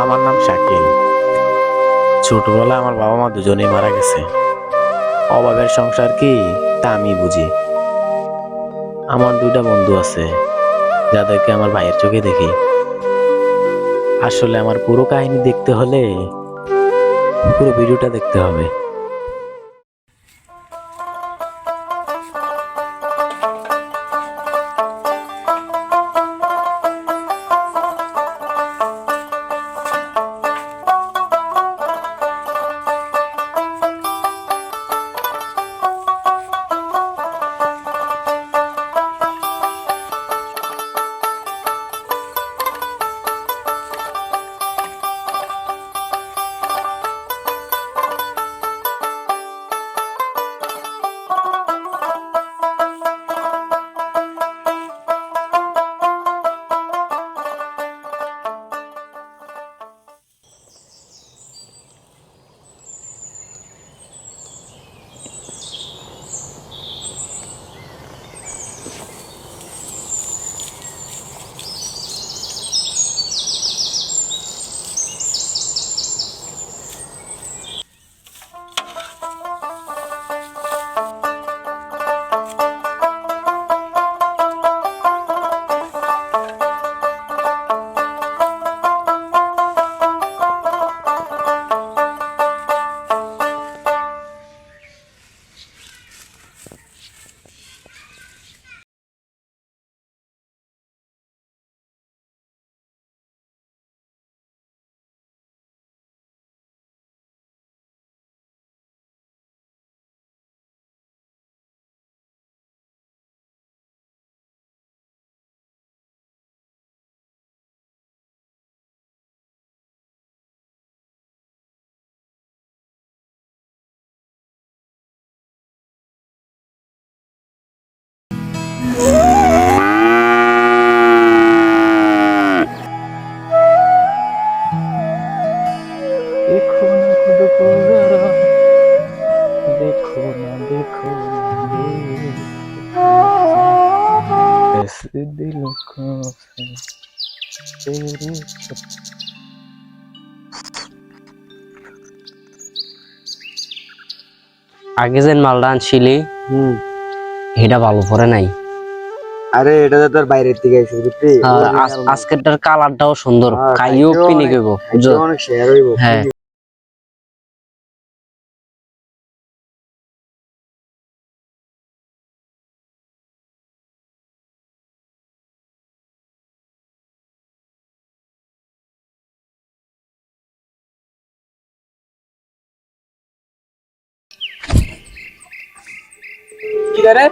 আমার নাম শাকিল। ছোটবেলায় আমার বাবা মা দুজনেই মারা গেছে। অভাবের সংসার কি তা আমি বুঝি। আমার দুইটা বন্ধু আছে, যাদেরকে আমার ভাইয়ের চোখে দেখি। আসলে আমার পুরো কাহিনী দেখতে হলে পুরো ভিডিওটা দেখতে হবে। আগে যে মালটা আনছিলি হুম। এটা ভালো পরে নাই। আরে এটা তো তোর বাইরের থেকে আইছে বুঝলি আজকেরটার কালারটাও সুন্দর। হ্যাঁ, খাইও পিনি অনেক- অনেক শেয়ার হইব হ্যাঁ। কি রে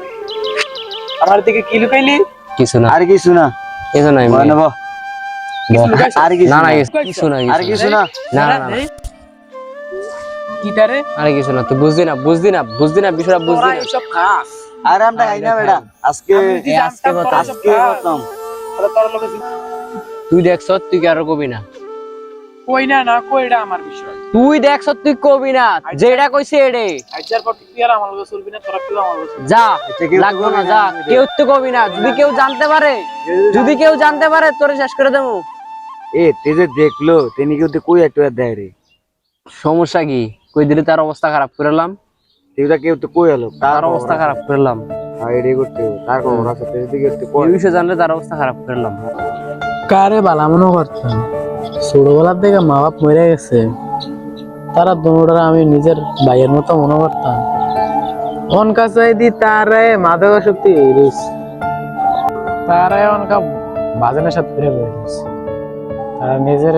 আমার দিকে কি লুকাইলি? কিছু না। আর কিছু না। কিছু নাই আর কিছু না না। না কিছু না আর কিছু না। না। না, না কিটারে? আরে কিছু না তুই বুঝদি না বুঝদি না বুঝদি না বিষয়টা বুঝদি না। এসব খাস। আর আমরা খাই না বেটা। আজকে আজকে খতম লোকে তুই দেখছ তুই কি আরও কবি না। কই না না কই এটা আমার বিষয়। তুই দেখছ তুই কবি না যেটা কইছে এডে। আইচার পর তুই আর আমার লগে চলবি না তোরা কেউ আমার লগে যা লাগবে না কবি যা। না, কেউ তো কবি না যদি কেউ জানতে পারে যদি কেউ জানতে পারে তোরে শেষ করে দেবো। এ তে যে দেখল তিনি কিন্তু কই একটু দেয় রে? সমস্যা কি? কই দিলে তার অবস্থা খারাপ করলাম তুইটা কেউ তো কই এলো? তার অবস্থা খারাপ করলাম আইডি করতে তার খবর আছে তুই যদি একটু কই এই জানলে তার অবস্থা খারাপ করলাম কারে বালা মনে করতাম ছোটবেলার থেকে মা বাপ মরে গেছে, তারা দুটা আমি নিজের ভাইয়ের মতো মনে করতাম। অন কাছে দি তারে মাদক শক্তি হইরিস তারে অনকা বাজানের সাথে ফিরে হইরিস তারা নিজের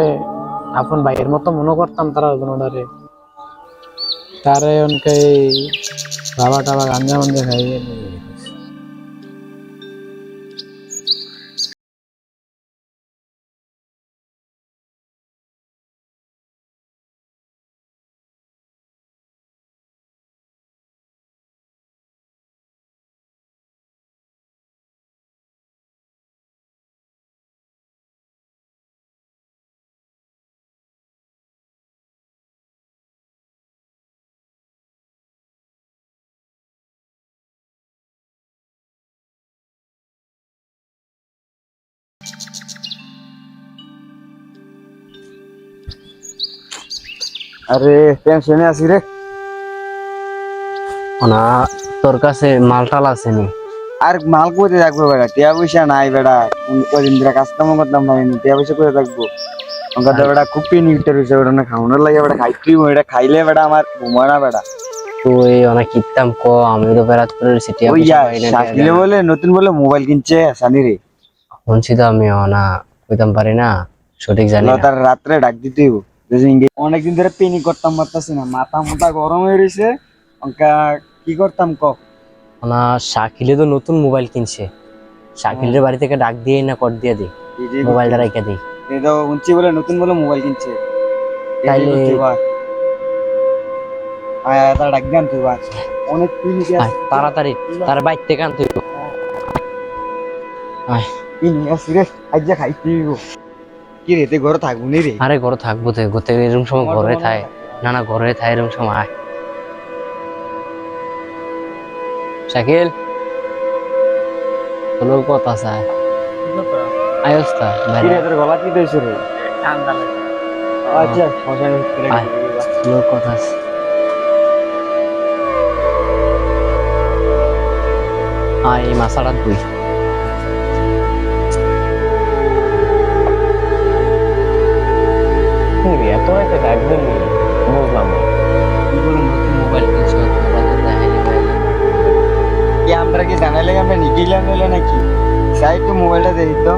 আপন ভাইয়ের মতো মনে করতাম তারা দুটারে তারে অনকে বাবা টাবা গাঞ্জা মঞ্জা খাইয়ে নিয়ে আরে টেনশনে আছি রে। না তোর কাছে মালটাল আছে নি? আর মাল করে রাখব বেড়া টিয়া পয়সা নাই বেড়া। কদিন ধরে কাজ কাম করতাম পারিনি টিয়া পয়সা করে রাখব আমার খুব হয়েছে না খাওয়ানোর লাগে বেড়া খাইতেই এটা খাইলে বেড়া আমার ঘুমানা বেড়া। তুই অনেক কিতাম ক আমি তো বেড়াত করে সিটি ওই যা শাকিলে বলে নতুন বলে মোবাইল কিনছে সানি রে। শুনছি তো আমি না কইতাম পারি না সঠিক জানি না। তার রাত্রে ডাক দিতে হইব অনেকদিন ধরে পেনি করতাম পারতাছি না মাথা মোটা গরম হয়ে রয়েছে অঙ্কা কি করতাম ক? না শাকিলে তো নতুন মোবাইল কিনছে। শাকিলের বাড়ি থেকে ডাক দিয়ে না কর দিয়ে দি। এই যে মোবাইলটা রেখে দিই এই তো বলে নতুন বলে মোবাইল কিনছে। তাইলে- আয় আয় তার ডাক তুই বা অনেক পিনি তাড়াতাড়ি তার বাইর থেকে। পিনি আসি রে আজ যা কি রে তুই ঘরে থাকব নি রে? আরে ঘরে থাকব তো গোতে এরকম সময় ঘরে থাকে। না না ঘরে থাকে এরকম সময় আয়। শাকিল? তোর কথা চায় আয়স তা কি বাইরে রে তোর গলা কি দইছে রে? আচ্ছা আয়। গেলি বা। তোর কথা আয় এই মাসাটা দুই এত রাতে ডাকবেন নি? বুঝলাম। না। মোবাইল কিনছো কি আমরা কি জানাইলে আমরা নিকিলাম হইল নাকি? চাই একটু মোবাইলটা দেখি তো।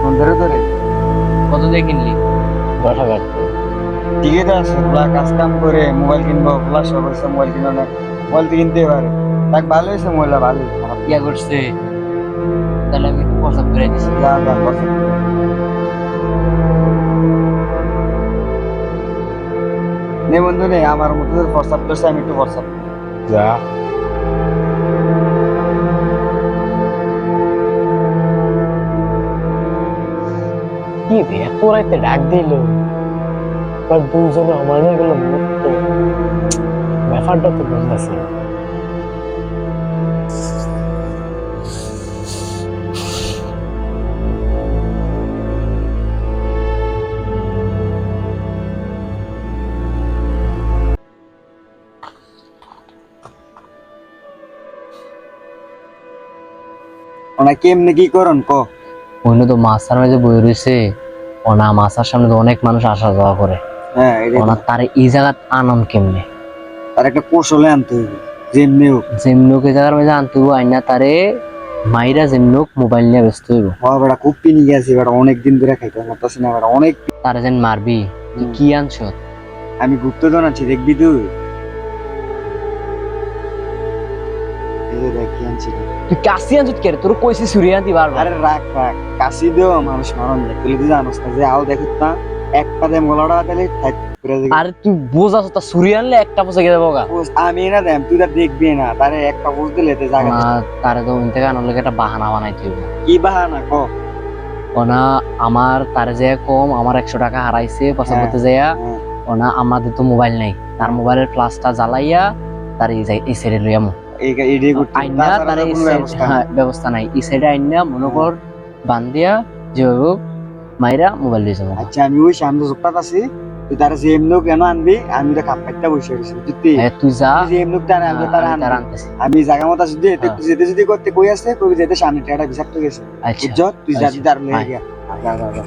ফোন ধরে ধরে কত দিয়ে কিনলি? দশ হাজার। ঠিকই তো আছে ওরা কাজ কাম করে মোবাইল কিনবো সব হয়েছে মোবাইল কিনো না। মোবাইল তো কিনতে পারে। তাক ভালো হয়েছে মোবাইলটা ভালো খারাপ ইয়া করছে? তাহলে আমি একটু হোয়াটসঅ্যাপ করে দিছি। যা যা পছন্দ নে বন্ধু নে আমার মতো হোয়াটসঅ্যাপ করছে আমি একটু হোয়াটসঅ্যাপ যা। কি রে এত রাতে ডাক দিল? আর দুজনে আমার গেল ব্যাপারটা তো বুঝতেছি ওনা কেমনে কি করন ক? ওইনে তো মাছার মাঝে বই রয়েছে ওনা মাছার সামনে তো অনেক মানুষ আসা যাওয়া করে। হ্যাঁ ওনার তারে এই জায়গাত আনম কেমনে? তার একটা কৌশলে আনতে হইবে যেমনি হোক। যেমনুক এই জায়গার মাঝে আনতে হইব আইনা তারে মাইরা যেমনুক মোবাইল নিয়ে ব্যস্ত হইব। হওয়া বেড়া খুব পিনি গেছি বেড়া অনেক দিন ধরে খাইতে পারতাছি না বেড়া অনেক তারে যেন মারবি কি আনছ? আমি গুপ্তধন আছি দেখবি তুই? এই যে দেখ কি। তুই কাশি আনছ কে তোর কইছি বারবার। আরে রাখ রাখ কাশি দিও মানুষ মারণ যায় তুই তো জানোস না। যে আও দেখত না এক দিলে। আরে তুই বোঝাস তা আনলে একটা পয়সা গিয়ে দেবো গা পোজ আমি না দেম তুই তা দেখবি না। তারে একটা দিলে তে জায়গা তারে তো থেকে লাগে একটা বাহানা বানাইতে হইব। কি বাহানা ক? ওনা আমার তারে যে কম আমার একশো টাকা হারাইছে হ্যাঁ। করতে যাইয়া। হ্যাঁ। ওনা আমাদের তো মোবাইল নাই। তার মোবাইলের ফ্লাশটা জ্বালাইয়া তার এই সাইডে লইয়ামু এই করতে আইনা তার এই ব্যবস্থা হ্যাঁ ব্যবস্থা নাই। এই সাইডে আইনা মনে কর বান্দিয়া যেভাবে মাইরা মোবাইল লই যাব। আচ্ছা আমি ওই সামনে জোকটাত আছি তুই তারা যে এমনি কেন আনবি আমি তো কাপ কাটটা বসে বুঝলি? তুই যা। তুই যে এমনি তারা আনবে তারা আমি তার আনতেছি। আমি জায়গা মতো যদি এতে হ্যাঁ। যেতে যদি করতে কই আছে কবি যেতে সামনে টেটা বিষাক্ত গেছে। আচ্ছা। বুঝছ? তুই যা আচ্ছা। তার আয়। গিয়া যা যা যা।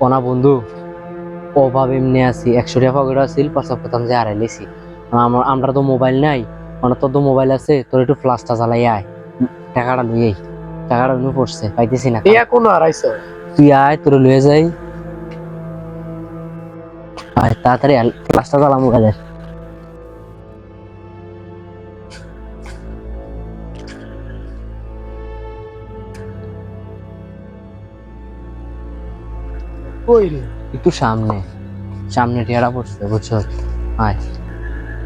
কোনা বন্ধু অভাব এমনি আছি। একশো টাকা পকেট আছিল পাঁচশো প্রথম যে আড়াই লেছি। আমার আমরা তো মোবাইল নাই মানে তোর তো মোবাইল আছে তোর একটু ফ্লাসটা চালাই আয়। টাকাটা লুই টাকাটা লুই পড়ছে পাইতেছি না টিয়া কোনো আড়াইছ তুই আয় তোর লুয়ে যাই। আয় তাড়াতাড়ি ফ্লাসটা জ্বালা মোবাইলের কই রে? একটু সামনে। সামনে টিয়ারা পড়ছে বুঝছ? আয়।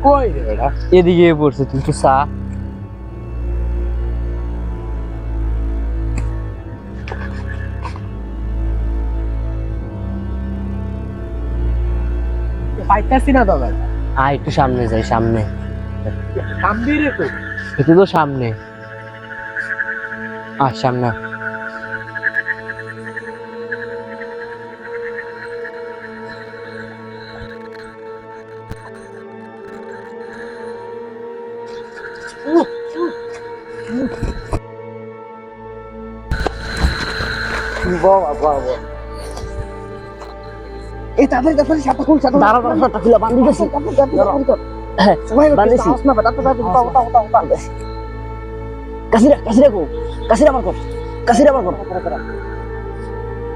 কই রে বেটা এদিকে পড়ছে তুই একটু চা। পাইতাছি না দাদা আয় একটু সামনে যাই সামনে। কামবি রে তো। তো সামনে। আহ সামনে আয়। এই তাড়াতাড়ি তাড়াতাড়ি সাপটা খুল সাপটা দাঁড়া দাঁড়া দাঁড়া খুলে বান্ধি গেছি হ্যাঁ বান্ধিছি কাশিরা কাশিরা কো কাশিরা বার কর কাশিরা বার কর।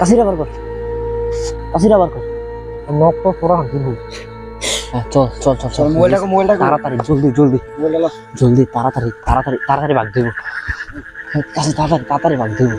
কাশিরা বার কর কাশিরা বার কর। নক তো পুরা দিব হ্যাঁ চল চল চল চল। মোবাইলটা মোবাইলটা তাড়াতাড়ি জলদি জলদি। মোবাইলটা জলদি তাড়াতাড়ি তাড়াতাড়ি তাড়াতাড়ি ভাগ দেবো তাড়াতাড়ি তাড়াতাড়ি ভাগ দেবো